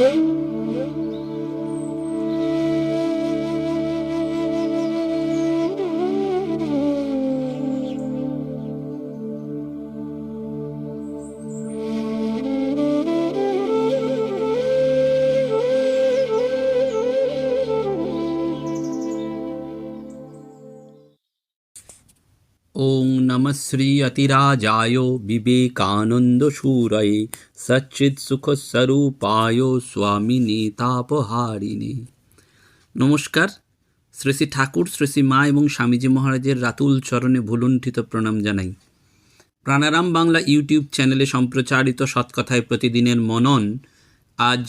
Música नमः श्री अतिराजाय विवेकानन्दशूरये সচ্চিৎসুখস্বরূপায় স্বামিনী তাপহারিণী নমস্কার শ্রী শ্রী ঠাকুর শ্রী শ্রী মা এবং স্বামীজি মহারাজের রাতুল চরণে ভুলুণ্ঠিত প্রণাম জানাই প্রাণারাম বাংলা ইউটিউব চ্যানেলে সম্প্রচারিত সৎকথায় প্রতিদিনের মনন আজ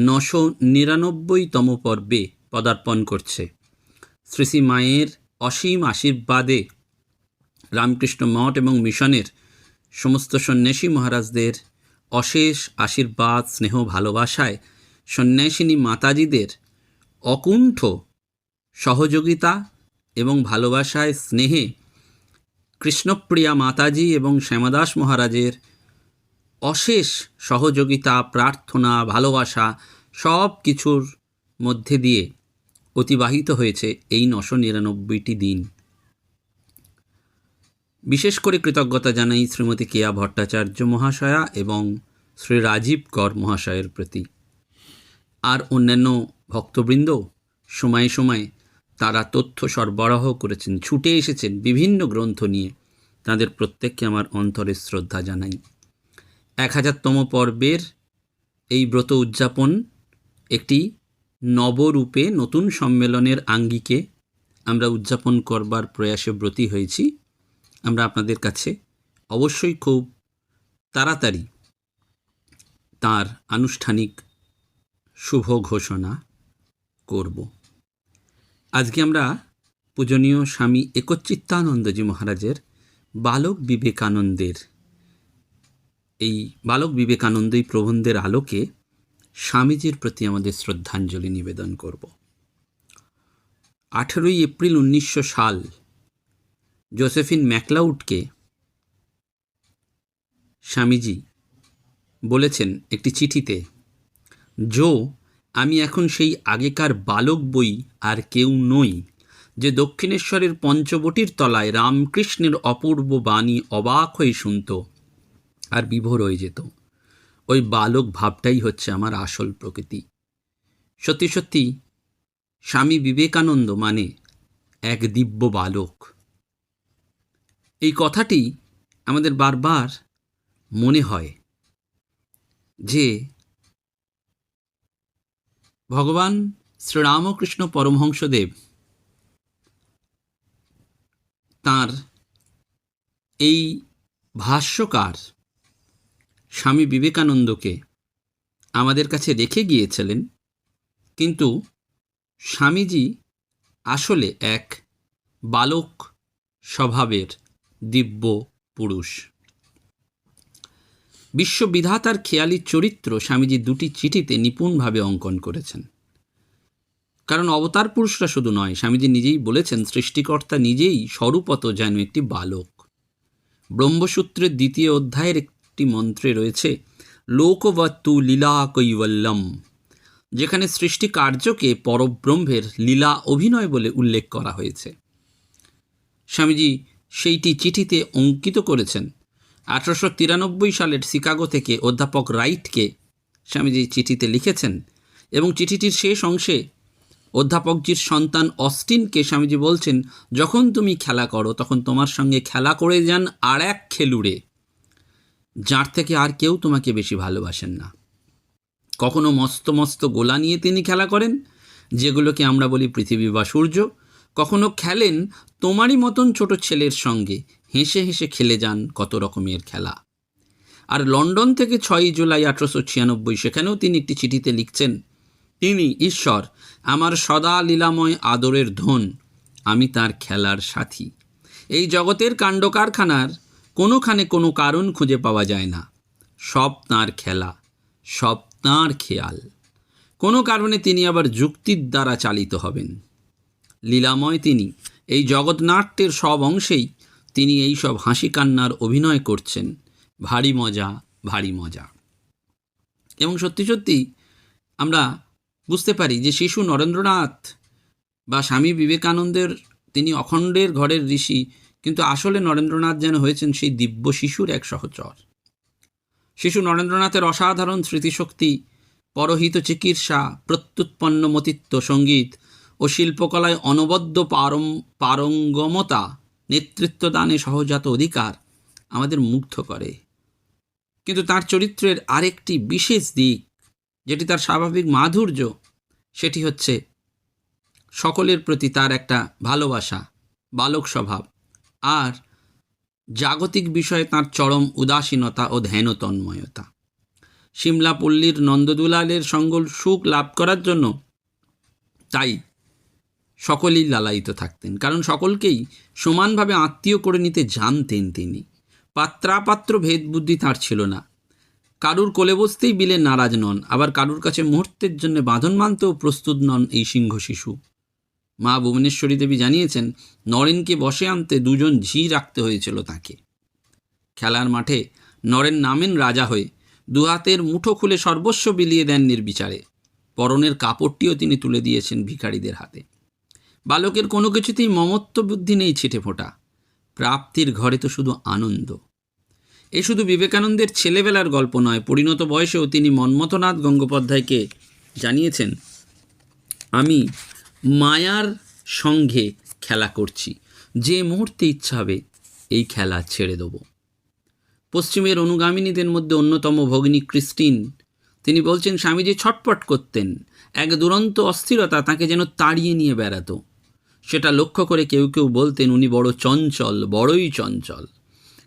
নশো নিরানব্বইতম পর্বে পদার্পণ করছে শ্রী শ্রী মায়ের অসীম আশীর্বাদে রামকৃষ্ণ মঠ এবং মিশনের সমস্ত সন্ন্যাসী মহারাজদের অশেষ আশীর্বাদ, স্নেহ, ভালোবাসায় সন্ন্যাসিনী মাতাজিদের অকুণ্ঠ সহযোগিতা এবং ভালোবাসায় স্নেহে কৃষ্ণপ্রিয়া মাতাজি এবং শ্যামাদাস মহারাজের অশেষ সহযোগিতা, প্রার্থনা, ভালোবাসা সব কিছুর মধ্যে দিয়ে অতিবাহিত হয়েছে এই নশো নিরানব্বইটি দিন। বিশেষ করে কৃতজ্ঞতা জানাই শ্রীমতী কেয়া ভট্টাচার্য মহাশয়া এবং শ্রী রাজীব কর মহাশয়ের প্রতি। আর অন্যান্য ভক্তবৃন্দ সময়ে সময়ে তারা তথ্য সরবরাহ করেছেন, ছুটে এসেছেন বিভিন্ন গ্রন্থ নিয়ে। তাদের প্রত্যেককে আমার অন্তরে শ্রদ্ধা জানাই। এক হাজারতম পর্বের এই ব্রত উদযাপন একটি নবরূপে নতুন সম্মেলনের আঙ্গিকে আমরা উদযাপন করবার প্রয়াসে ব্রতী হয়েছি। আমরা আপনাদের কাছে অবশ্যই খুব তাড়াতাড়ি তার আনুষ্ঠানিক শুভ ঘোষণা করব। আজকে আমরা পূজনীয় স্বামী একচ্চিত্তানন্দজি মহারাজের বালক বিবেকানন্দের, এই বালক বিবেকানন্দই প্রবন্ধের আলোকে স্বামীজির প্রতি আমাদের শ্রদ্ধাঞ্জলি নিবেদন করব। আঠেরোই এপ্রিল উনিশশো সাল জোসেফিন ম্যাকলাউডকে স্বামীজি বলেছেন একটি চিঠিতে, জো, আমি এখন সেই আগেকার বালক বই আর কেউ নই যে দক্ষিণেশ্বরের পঞ্চবটির তলায় রামকৃষ্ণের অপূর্ব বাণী অবাক হয়ে শুনত আর বিভোর হয়ে যেত। ওই বালক ভাবটাই হচ্ছে আমার আসল প্রকৃতি। সত্যি সত্যি, স্বামী বিবেকানন্দ মানে এক দিব্য বালক। এই কথাটি আমাদের বারবার মনে হয় যে ভগবান শ্রীরামকৃষ্ণ পরমহংসদেব তার এই ভাষ্যকার স্বামী বিবেকানন্দকে আমাদের কাছে রেখে গিয়েছিলেন, কিন্তু স্বামীজি আসলে এক বালক স্বভাবের দিব্য পুরুষ। বিশ্ববিধাতার খেয়ালি চরিত্র স্বামীজি দুটি চিঠিতে নিপুণভাবে অঙ্কন করেছেন। কারণ অবতার পুরুষরা শুধু নয়, স্বামীজি নিজেই বলেছেন, সৃষ্টিকর্তা নিজেই স্বরূপত যেন একটি বালক। ব্রহ্মসূত্রের দ্বিতীয় অধ্যায়ের একটি মন্ত্রে রয়েছে লোকবত্তু লীলা কৈবল্যম যেখানে সৃষ্টি কার্যকে পরব্রহ্মের লীলা অভিনয় বলে উল্লেখ করা হয়েছে। স্বামীজি সেইটি চিঠিতে অঙ্কিত করেছেন। আঠারোশো তিরানব্বই সালের শিকাগো থেকে অধ্যাপক রাইটকে স্বামীজি চিঠিতে লিখেছেন এবং চিঠিটির শেষ অংশে অধ্যাপকজির সন্তান অস্টিনকে স্বামীজি বলছেন, যখন তুমি খেলা করো, তখন তোমার সঙ্গে খেলা করে যান আর এক খেলুড়ে, যার থেকে আর কেউ তোমাকে বেশি ভালোবাসেন না। কখনো মস্ত মস্ত গোলা নিয়ে তিনি খেলা করেন, যেগুলোকে আমরা বলি পৃথিবী বা সূর্য কখনো খেলেন তোমারই মতন ছোট ছেলের সঙ্গে? হেসে হেসে খেলে যান কত রকমের খেলা। আর লন্ডন থেকে ছয়ই জুলাই আঠারোশো ছিয়ানব্বই, সেখানেও তিনি একটি চিঠিতে লিখছেন, তিনি, ঈশ্বর, আমার সদা লীলাময় আদরের ধন, আমি তার খেলার সাথী। এই জগতের কাণ্ড কারখানার কোনোখানে কোনো কারণ খুঁজে পাওয়া যায় না। সব তাঁর খেলা, সব তাঁর খেয়াল। কোনো কারণে তিনি আবার যুক্তির দ্বারা চালিত হবেন। লীলাময় তিনি। এই জগৎনাট্যের সব অংশেই তিনি এই সব হাসি কান্নার অভিনয় করছেন। ভারী মজা ভারী মজা। এবং সত্যি সত্যি আমরা বুঝতে পারি যে শিশু নরেন্দ্রনাথ বা স্বামী বিবেকানন্দের তিনি অখণ্ডের ঘরের ঋষি, কিন্তু আসলে নরেন্দ্রনাথ যেন হয়েছেন সেই দিব্য শিশুর এক সহচর। শিশু নরেন্দ্রনাথের অসাধারণ স্মৃতিশক্তি, পরহিত চিকিৎসা প্রত্যুৎপন্ন মতিত্ব সংগীত ও শিল্পকলায় অনবদ্য পারম, পারঙ্গমতা, নেতৃত্বদানে সহজাত অধিকার আমাদের মুগ্ধ করে। কিন্তু তার চরিত্রের আরেকটি বিশেষ দিক, যেটি তার স্বাভাবিক মাধুর্য, সেটি হচ্ছে সকলের প্রতি তার একটা ভালোবাসা, বালক স্বভাব, আর জাগতিক বিষয়ে তার চরম উদাসীনতা ও ধ্যান ও তন্ময়তা সিমলা নন্দদুলালের সঙ্গল সুখ লাভ করার জন্য তাই সকলেই লালায়িত থাকতেন, কারণ সকলকেই সমানভাবে আত্মীয় করে নিতে জানতেন তিনি। পাত্রাপাত্র ভেদবুদ্ধি তাঁর ছিল না। কারুর কোলে বসতেই বিলে নারাজ নন, আবার কারুর কাছে মুহূর্তের জন্য বাঁধন মানতেও প্রস্তুত নন এই সিংহ শিশু। মা ভুবনেশ্বরী দেবী জানিয়েছেন, নরেনকে বসে আনতে দুজন ঝি রাখতে হয়েছিল তাকে। খেলার মাঠে নরেন নামেন রাজা হয়ে দুহাতের মুঠো খুলে সর্বস্ব বিলিয়ে দেন নির্বিচারে। পরনের কাপড়টিও তিনি তুলে দিয়েছেন ভিখারিদের হাতে। বালকের কোনো কিছুতেই মমত্ব বুদ্ধি নেই ছিটে ফোটা। প্রাপ্তির ঘরে তো শুধু আনন্দ। এ শুধু বিবেকানন্দের ছেলেবেলার গল্প নয়, পরিণত বয়সেও তিনি মন্মথনাথ গঙ্গোপাধ্যায়কে জানিয়েছেন, আমি মায়ার সঙ্গে খেলা করছি। যে মুহূর্তে ইচ্ছা হবে, এই খেলা ছেড়ে দেব। পশ্চিমের অনুগামিনীদের মধ্যে অন্যতম ভগ্নী ক্রিস্টিন, তিনি বলছেন, স্বামীজি ছটপট করতেন। এক দুরন্ত অস্থিরতা তাকে যেন তাড়িয়ে নিয়ে বেড়াতো। সেটা লক্ষ্য করে কেউ কেউ বলতেন, উনি বড় চঞ্চল, বড়ই চঞ্চল।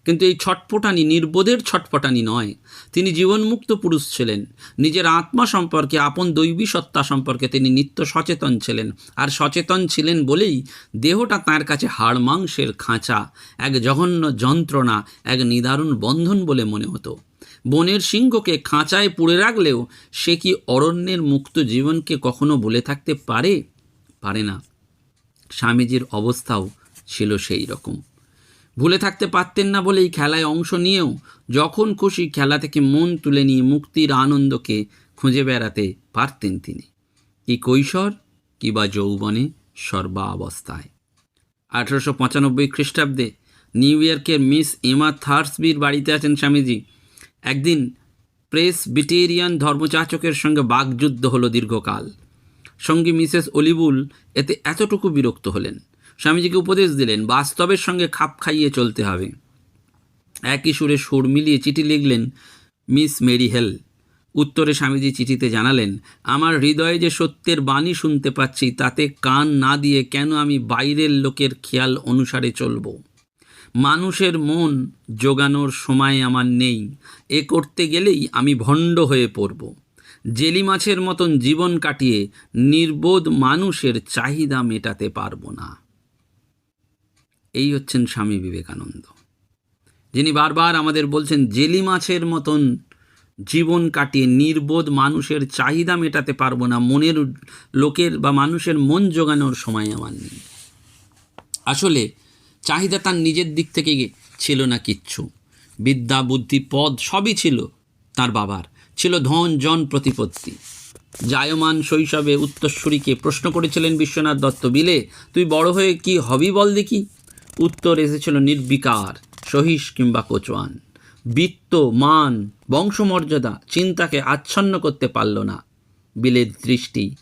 কিন্তু এই ছটপটানি নির্বোধের ছটপটানি নয়। তিনি জীবনমুক্ত পুরুষ ছিলেন। নিজের আত্মা সম্পর্কে, আপন দৈবী সত্তা সম্পর্কে তিনি নিত্য সচেতন ছিলেন। আর সচেতন ছিলেন বলেই দেহটা তার কাছে হাড় মাংসের খাঁচা, এক জঘন্য যন্ত্রণা, এক নিদারুণ বন্ধন বলে মনে হতো। বনের সিংহকে খাঁচায় পুড়ে রাখলেও সে কি অরণ্যের মুক্ত জীবনকে কখনো বলে থাকতে পারে? পারে না। স্বামীজির অবস্থাও ছিল সেই রকম। ভুলে থাকতে পারতেন না বলেই খেলায় অংশ নিয়েও যখন খুশি খেলা থেকে মন তুলে নিয়ে মুক্তির আনন্দকে খুঁজে বেড়াতে পারতেন তিনি। কি কৈশোর, কি বা যৌবনে সর্বাবস্থায়। আঠারোশো পঁচানব্বই খ্রিস্টাব্দে নিউ ইয়র্কের মিস এমা থার্সবির বাড়িতে আছেন স্বামীজি। একদিন প্রেস বিটেরিয়ান ধর্মচাচকের সঙ্গে বাগযুদ্ধ হলো দীর্ঘকাল। সঙ্গী মিসেস অলিবুল এতে এতটুকু বিরক্ত হলেন। স্বামীজিকে উপদেশ দিলেন, বাস্তবের সঙ্গে খাপ খাইয়ে চলতে হবে। একই সুরে সুর মিলিয়ে চিঠি লিখলেন মিস মেরি হেল। উত্তরে স্বামীজি চিঠিতে জানালেন, আমার হৃদয়ে যে সত্যের বাণী শুনতে পাচ্ছি, তাতে কান না দিয়ে কেন আমি বাইরের লোকের খেয়াল অনুসারে চলব? মানুষের মন জোগানোর সময় আমার নেই। এ করতে গেলেই আমি ভণ্ড হয়ে পড়ব। জেলি মাছের মতন জীবন কাটিয়ে নির্বোধ মানুষের চাহিদা মেটাতে পারব না। এই হচ্ছেন স্বামী বিবেকানন্দ। যিনি বারবার আমাদের বলছেন, জেলি মাছের মতন জীবন কাটিয়ে নির্বোধ মানুষের চাহিদা মেটাতে পারব না। মনের লোকের বা মানুষের মন জোগানোর সময় আমার নেই। আসলে চাহিদা তার নিজের দিক থেকে ছিল না কিচ্ছু। বিদ্যা, বুদ্ধি, পদ সবই ছিল তার বাবার। ছিল ধন, জন প্রতিপত্তি। জায়মান শৈশবে উত্তরসূরিকে প্রশ্ন করেছিলেন বিশ্বনাথ দত্ত, বিলে, তুই বড় হয়ে কি হবি বল দেখি? উত্তর এসেছিল নির্বিকার সহিস কিংবা কোচোয়ান বৃত্ত, মান, বংশমর্যাদা, চিন্তাকে আচ্ছন্ন করতে পারল না। বিলের দৃষ্টি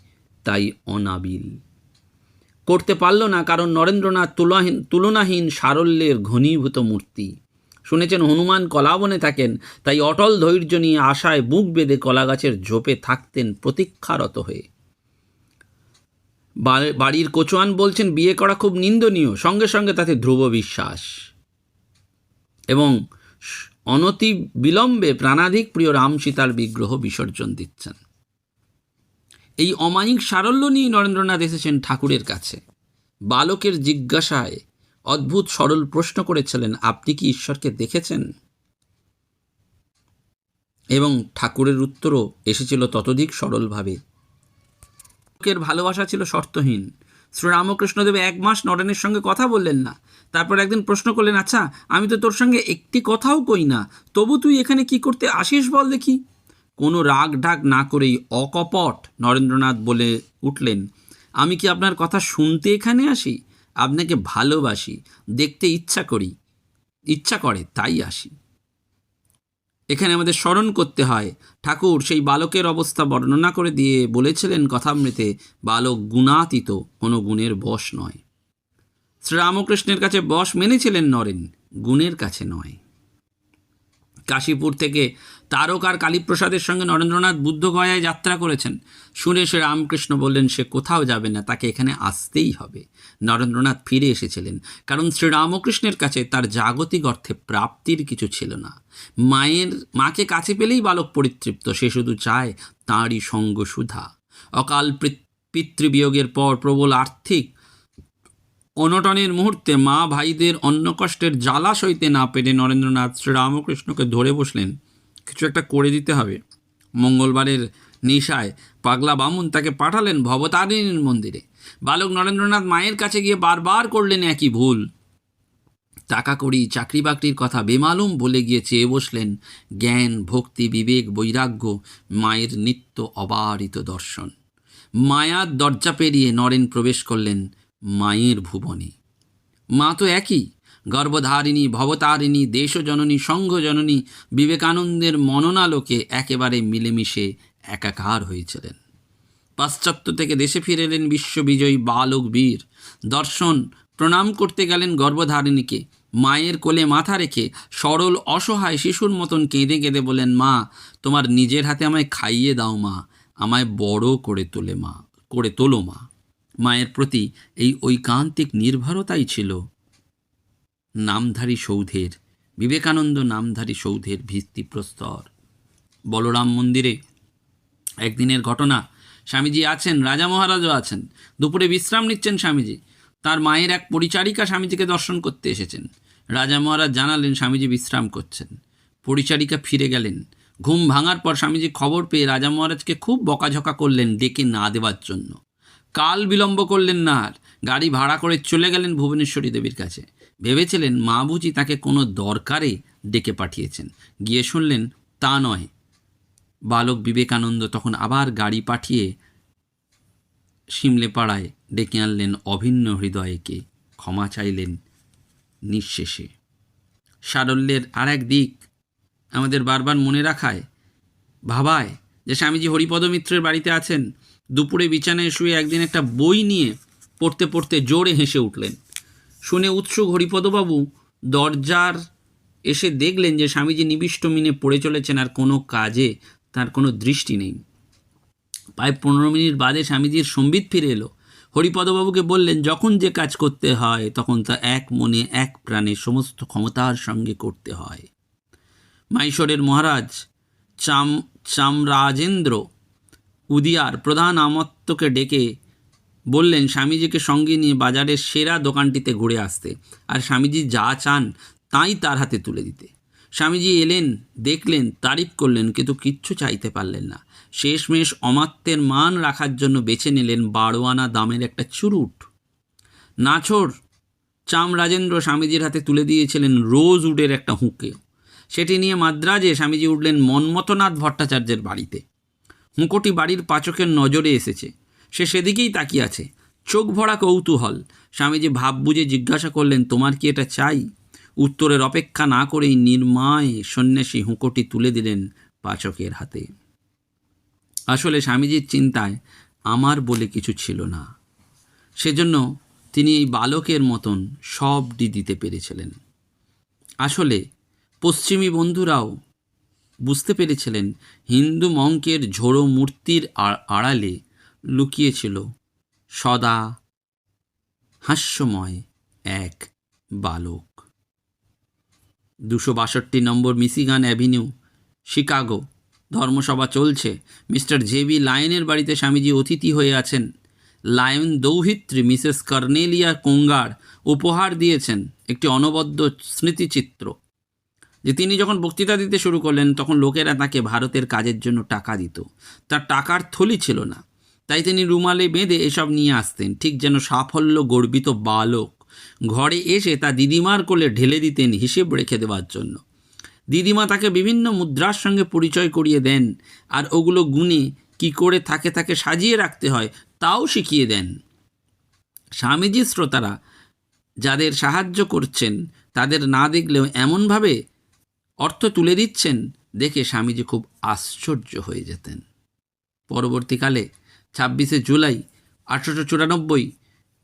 তাই অনাবিল। করতে পারল না কারণ নরেন্দ্রনাথ তুলাহীন তুলনাহীন সারল্যের ঘনীভূত মূর্তি। শুনেছেন, হনুমান কলাবনে থাকেন, তাই অটল ধৈর্য নিয়ে আশায় বুক বেঁধে কলাগাছের ঝোপে থাকতেন প্রতীক্ষারত হয়ে। বাড়ির কোচোয়ান বলছেন, বিয়ে করা খুব নিন্দনীয়, সঙ্গে সঙ্গে তাতে ধ্রুব বিশ্বাস। এবং, অনতি বিলম্বে প্রাণাধিক প্রিয় রাম সীতার বিগ্রহ বিসর্জন দিচ্ছেন। এই অমায়িক সারল্য নিয়ে নরেন্দ্রনাথ এসেছেন ঠাকুরের কাছে। বালকের জিজ্ঞাসায় অদ্ভুত সরল প্রশ্ন করেছিলেন, আপনি কি ঈশ্বরকে দেখেছেন? এবং ঠাকুরের উত্তরও এসেছিল ততোধিক সরলভাবে। লোকের ভালোবাসা ছিল শর্তহীন। শ্রীরামকৃষ্ণদেব এক মাস নরেনের সঙ্গে কথা বললেন না। তারপর একদিন প্রশ্ন করলেন আচ্ছা আমি তো তোর সঙ্গে একটি কথাও কই না। তবু তুই এখানে কি করতে আসিস বল দেখি? কোনো রাগ ঢাক না করেই অকপট নরেন্দ্রনাথ বলে উঠলেন, আমি কি আপনার কথা শুনতে এখানে আসি? আপনাকে ভালোবাসি, দেখতে ইচ্ছা করি, ইচ্ছা করে তাই আসি। এখানে আমাদের স্মরণ করতে হয়, ঠাকুর সেই বালকের অবস্থা বর্ণনা করে দিয়ে বলেছিলেন কথামৃতে, বালক গুণাতীত, কোনো গুণের বশ নয়। শ্রীরামকৃষ্ণের কাছে বশ মেনেছিলেন নরেন, গুণের কাছে নয়। কাশীপুর থেকে তারকার কালীপ্রসাদের সঙ্গে নরেন্দ্রনাথ বুদ্ধগয়ায় যাত্রা করেছেন। শুনে সে রামকৃষ্ণ বললেন, সে কোথাও যাবে না, তাকে এখানে আসতেই হবে। নরেন্দ্রনাথ ফিরে এসেছিলেন। কারণ শ্রীরামকৃষ্ণের কাছে তার জাগতিক অর্থে প্রাপ্তির কিছু ছিল না। মায়ের, মাকে কাছে পেলেই বালক পরিতৃপ্ত, সে শুধু চায় তাঁরই সঙ্গ সুধা। অকাল পিতৃবিয়োগের পর প্রবল আর্থিক অনটনের মুহূর্তে মা ভাইদের অন্ন কষ্টের জ্বালা সইতে না পেরে নরেন্দ্রনাথ শ্রীরামকৃষ্ণকে ধরে বসলেন, কিছু একটা করে দিতে হবে। মঙ্গলবারের নিশায় পাগলা বামুন তাকে পাঠালেন ভবতারিণীর মন্দিরে। বালক নরেন্দ্রনাথ মায়ের কাছে গিয়ে বারবার করলেন একই ভুল। টাকা করি চাকরি বাকরির কথা বেমালুম বলে গিয়ে চেয়ে বসলেন জ্ঞান, ভক্তি, বিবেক, বৈরাগ্য, মায়ের নিত্য অবারিত দর্শন। মায়ার দরজা পেরিয়ে নরেন প্রবেশ করলেন মায়ের ভুবনে। মা তো একই, গর্ভধারিণী, ভবতারিণী, দেশজননী সংঘজননী বিবেকানন্দের মননালোকে একেবারে মিলেমিশে একাকার হয়েছিলেন। পাশ্চাত্য থেকে দেশে ফিরে এলেন বিশ্ববিজয়ী বালক বীর। দর্শন, প্রণাম করতে গেলেন গর্ভধারিণীকে। মায়ের কোলে মাথা রেখে সরল অসহায় শিশুর মতন কেঁদে কেঁদে বলেন মা, তোমার নিজের হাতে আমায় খাইয়ে দাও মা। আমায় বড় করে তোলে মা, করে তোলো মা। মায়ের প্রতি এই ঐকান্তিক নির্ভরতাই ছিল নামধারী সৌধের, বিবেকানন্দ নামধারী সৌধের ভিত্তিপ্রস্তর। বলরাম মন্দিরে একদিনের ঘটনা স্বামীজি আছেন, রাজা মহারাজও আছেন। দুপুরে বিশ্রাম নিচ্ছেন স্বামীজি। তার মায়ের এক পরিচারিকা স্বামীজিকে দর্শন করতে এসেছেন। রাজা মহারাজ জানালেন, স্বামীজি বিশ্রাম করছেন। পরিচারিকা ফিরে গেলেন। ঘুম ভাঙার পর স্বামীজি খবর পেয়ে রাজা মহারাজকে খুব বকাঝকা করলেন ডেকে না দেওয়ার জন্য। কাল বিলম্ব করলেন না আর। গাড়ি ভাড়া করে চলে গেলেন ভুবনেশ্বরী দেবীর কাছে। ভেবেছিলেন, মা বুঝি তাকে কোনো দরকারে ডেকে পাঠিয়েছেন। গিয়ে শুনলেন, তা নয়। বালক বিবেকানন্দ তখন আবার গাড়ি পাঠিয়ে শিমলেপাড়ায় ডেকে আনলেন অভিন্ন হৃদয়কে, ক্ষমা চাইলেন নিঃশেষে। সারল্যের আর এক দিক আমাদের বারবার মনে রাখায়, ভাবায় যে স্বামীজি হরিপদ মিত্রের বাড়িতে আছেন, দুপুরে বিছানায় শুয়ে একদিন একটা বই নিয়ে পড়তে পড়তে জোরে হেসে উঠলেন। শুনে উৎসুক হরিপদবাবু দরজার এসে দেখলেন যে স্বামীজি নিবিষ্ট মিনে পড়ে চলেছেন আর কোনো কাজে তার কোনো দৃষ্টি নেই। প্রায় পনেরো মিনিট বাদে স্বামীজির সম্বিত ফিরে এলো। হরিপদবাবুকে বললেন, যখন যে কাজ করতে হয়, তখন তা এক মনে এক প্রাণে সমস্ত ক্ষমতার সঙ্গে করতে হয়। মাইশোরের মহারাজ চাম, চামরাজেন্দ্র উদিয়ার প্রধান আমত্তকে ডেকে বললেন, স্বামীজিকে সঙ্গে নিয়ে বাজারের সেরা দোকানটিতে ঘুরে আসতে। আর স্বামীজি যা চান, তাই তার হাতে তুলে দিতে। স্বামীজি এলেন, দেখলেন, তারিফ করলেন, কিন্তু কিচ্ছু চাইতে পারলেন না। শেষমেশ অমাত্যের মান রাখার জন্য বেছে নিলেন বারোয়ানা দামের একটা চুরুট। নাছর চাম রাজেন্দ্র স্বামীজির হাতে তুলে দিয়েছিলেন রোজ উডের একটা হুঁকে। সেটি নিয়ে মাদ্রাজে স্বামীজি উঠলেন মন্মথনাথ ভট্টাচার্যের বাড়িতে। হুঁকোটি বাড়ির পাচকের নজরে এসেছে। সে সেদিকেই তাকিয়ে আছে। চোখ ভরা কৌতূহল। স্বামীজি ভাব বুঝে জিজ্ঞাসা করলেন, তোমার কি এটা চাই? উত্তরের অপেক্ষা না করেই নির্মায় সন্ন্যাসী হুঁকোটি তুলে দিলেন পাচকের হাতে। আসলে স্বামীজির চিন্তায় আমার বলে কিছু ছিল না। সেজন্য তিনি এই বালকের মতন সবটি দিতে পেরেছিলেন। আসলে পশ্চিমী বন্ধুরাও বুঝতে পেরেছিলেন হিন্দু মঙ্কের ঝোড়ো মূর্তির আড়ালে লুকিয়েছিল সদা হাস্যময় এক বালক। দুশো বাষট্টি নম্বর মিসিগান অ্যাভিনিউ, শিকাগো। ধর্মসভা চলছে। মিস্টার জেবি লায়নের বাড়িতে স্বামীজি অতিথি হয়ে আছেন। লায়ন দৌহিত্রী, মিসেস কর্নেলিয়া কোঙ্গার উপহার দিয়েছেন একটি অনবদ্য স্মৃতিচিত্র, যে তিনি যখন বক্তৃতা দিতে শুরু করলেন, তখন লোকেরা তাকে ভারতের কাজের জন্য টাকা দিত। তার টাকার থলি ছিল না। তাই তিনি রুমালে বেঁধে এসব নিয়ে আসতেন, ঠিক যেন সাফল্য গর্বিত বালক। ঘরে এসে তা দিদিমার কোলে ঢেলে দিতেন হিসেব রেখে দেওয়ার জন্য। দিদিমা তাকে বিভিন্ন মুদ্রার সঙ্গে পরিচয় করিয়ে দেন, আর ওগুলো গুণে কি করে থাকে তাকে সাজিয়ে রাখতে হয় তাও শিখিয়ে দেন। স্বামীজি শ্রোতারা যাদের সাহায্য করছেন, তাদের না দেখলেও এমনভাবে অর্থ তুলে দিচ্ছেন দেখে স্বামীজি খুব আশ্চর্য হয়ে যেতেন। পরবর্তীকালে ছাব্বিশে জুলাই আঠারোশো চুরানব্বই,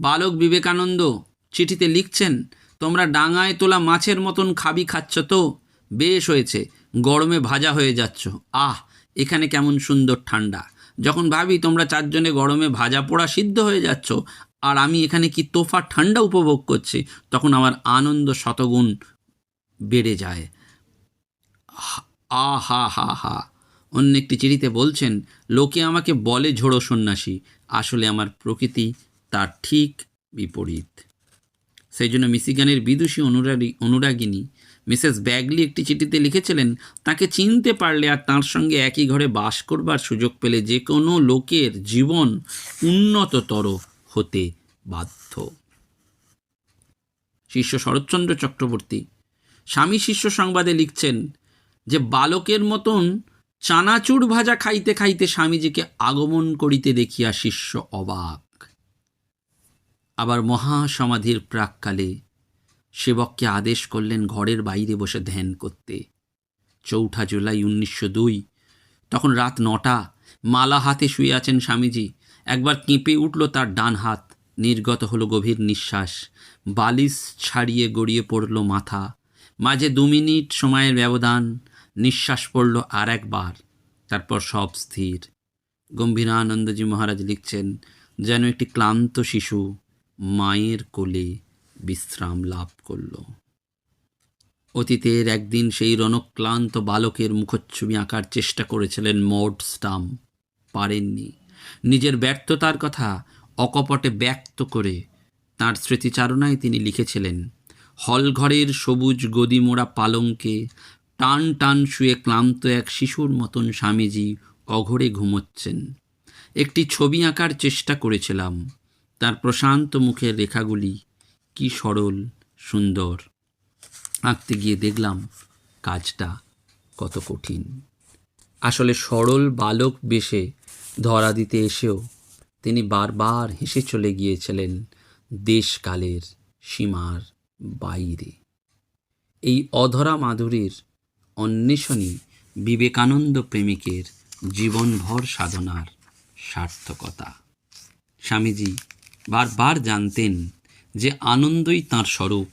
বালক বিবেকানন্দ চিঠিতে লিখছেন, তোমরা ডাঙায় তোলা মাছের মতন খাবি খাচ্ছ তো? বেশ হয়েছে, গরমে ভাজা হয়ে যাচ্ছ। আহ, এখানে কেমন সুন্দর ঠান্ডা। যখন ভাবি তোমরা চারজনে গরমে ভাজা পোড়া সিদ্ধ হয়ে যাচ্ছ, আর আমি এখানে কি তোফা ঠান্ডা উপভোগ করছি, তখন আমার আনন্দ শতগুণ বেড়ে যায়। আ হা হা হা। অন্য একটি চিঠিতে বলছেন, লোকে আমাকে বলে ঝোড়ো সন্ন্যাসী, আসলে আমার প্রকৃতি তার ঠিক বিপরীত। সেই জন্য মিসিগানের বিদুষী অনুরাগী, অনুরাগিনী মিসেস ব্যাগলি একটি চিঠিতে লিখেছিলেন, তাকে চিনতে পারলে আর তার সঙ্গে একই ঘরে বাস করবার সুযোগ পেলে যে কোনো লোকের জীবন উন্নততর হতে বাধ্য। শিষ্য শরৎচন্দ্র চক্রবর্তী স্বামী শিষ্য সংবাদে লিখছেন যে, বালকের মতন চানাচুর ভাজা খাইতে খাইতে স্বামীজিকে আগমন করিতে দেখিয়া শিষ্য অবাক। আবার মহাসমাধির প্রাককালে সেবককে আদেশ করলেন ঘরের বাইরে বসে ধ্যান করতে। চৌঠা জুলাই উনিশশো দুই, তখন রাত নটা, মালা হাতে শুয়ে আছেন স্বামীজি। একবার কেঁপে উঠল তার ডান হাত, নির্গত হলো গভীর নিঃশ্বাস, বালিশ ছাড়িয়ে গড়িয়ে পড়ল মাথা। মাঝে দু মিনিট সময়ের ব্যবধান, নিঃশ্বাস পড়ল আর একবার, তারপর সব স্থির। গম্ভীরানন্দজি মহারাজ লিখছেন, যেন একটি ক্লান্ত শিশু মায়ের কোলে বিশ্রাম লাভ করল। অতীতের একদিন সেই রণক্লান্ত বালকের মুখচ্ছবি আঁকার চেষ্টা করেছিলেন মোড স্টাম। পারেননি। নিজের ব্যর্থতার কথা অকপটে ব্যক্ত করে তাঁর স্মৃতিচারণায় তিনি লিখেছিলেন, হলঘরের সবুজ গদিমোড়া পালঙ্কে টান টান শুয়ে ক্লান্ত এক শিশুর মতন স্বামীজি অঘরে ঘুমোচ্ছেন। একটি ছবি আঁকার চেষ্টা করেছিলাম তার প্রশান্ত মুখের রেখাগুলি কি সরল, সুন্দর। আঁকতে গিয়ে দেখলাম কাজটা কত কঠিন। আসলে সরল বালক বেশে ধরা দিতে এসেও তিনি বারবার হেসে চলে গিয়েছিলেন দেশকালের সীমার বাইরে। এই অধরা মাধুরীর অন্বেষণই বিবেকানন্দ প্রেমিকের জীবনভর সাধনার সার্থকতা। স্বামীজি বারবার জানতেন যে আনন্দই তাঁর স্বরূপ।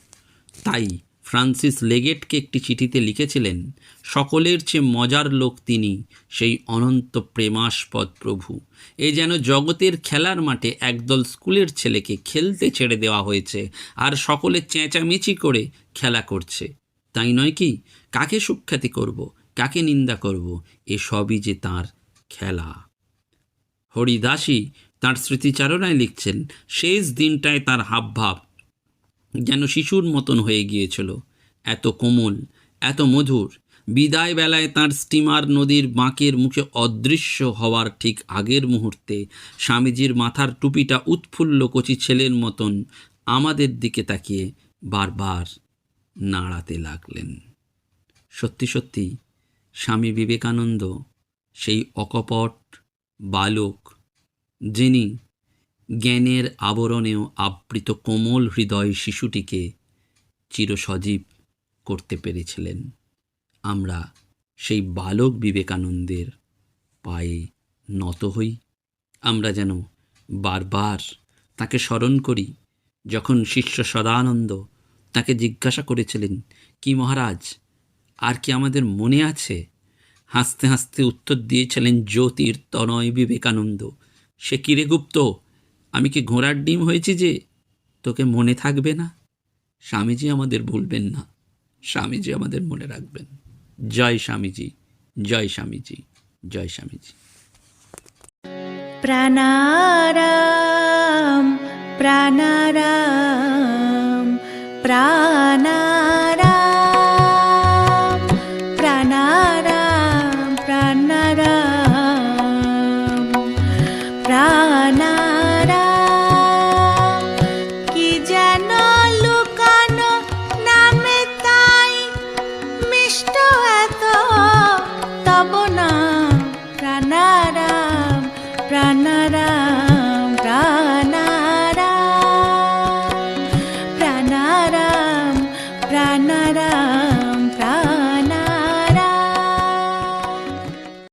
তাই ফ্রান্সিস লেগেটকে একটি চিঠিতে লিখেছিলেন, সকলের চেয়ে মজার লোক তিনি, সেই অনন্ত প্রেমাস্পদ প্রভু। এ যেন জগতের খেলার মাঠে একদল স্কুলের ছেলেকে খেলতে ছেড়ে দেওয়া হয়েছে, আর সকলে চেঁচামেচি করে খেলা করছে। তাই নয় কি, কাকে সুখ্যাতি করব, কাকে নিন্দা করব এসবই যে তার খেলা। হরিদাসী তাঁর স্মৃতিচারণায় লিখছেন, শেষ দিনটায় তার হাবভাব যেন শিশুর মতন হয়ে গিয়েছিল। এত কোমল, এত মধুর বিদায় বেলায় তাঁর স্টিমার নদীর বাঁকের মুখে অদৃশ্য হওয়ার ঠিক আগের মুহূর্তে স্বামীজির মাথার টুপিটা উৎফুল্ল কচি ছেলের মতন আমাদের দিকে তাকিয়ে বারবার নাড়াতে লাগলেন। সত্যি সত্যি, স্বামী বিবেকানন্দ সেই অকপট বালক যিনি জ্ঞানের আবরণেও আবৃত কোমল হৃদয় শিশুটিকে চিরসজীব করতে পেরেছিলেন। আমরা সেই বালক বিবেকানন্দের পায়ে নত হই। আমরা যেন বারবার তাকে স্মরণ করি, যখন শিষ্য সদানন্দ তাকে জিজ্ঞাসা করেছিলেন, কি মহারাজ, আর কি আমাদের মনে আছে? হাসতে হাসতে উত্তর দিয়েছিলেন জ্যোতির তনয় বিবেকানন্দ সে কিরে গুপ্ত? আমি কি ঘোড়ার ডিম হয়েছি যে? তোকে মনে থাকবে না? স্বামীজি আমাদের ভুলবেন না। স্বামীজি আমাদের মনে রাখবেন। জয় স্বামীজি জয় স্বামীজি জয় স্বামীজি। প্রাণারাম প্রাণারাম প্রাণারাম।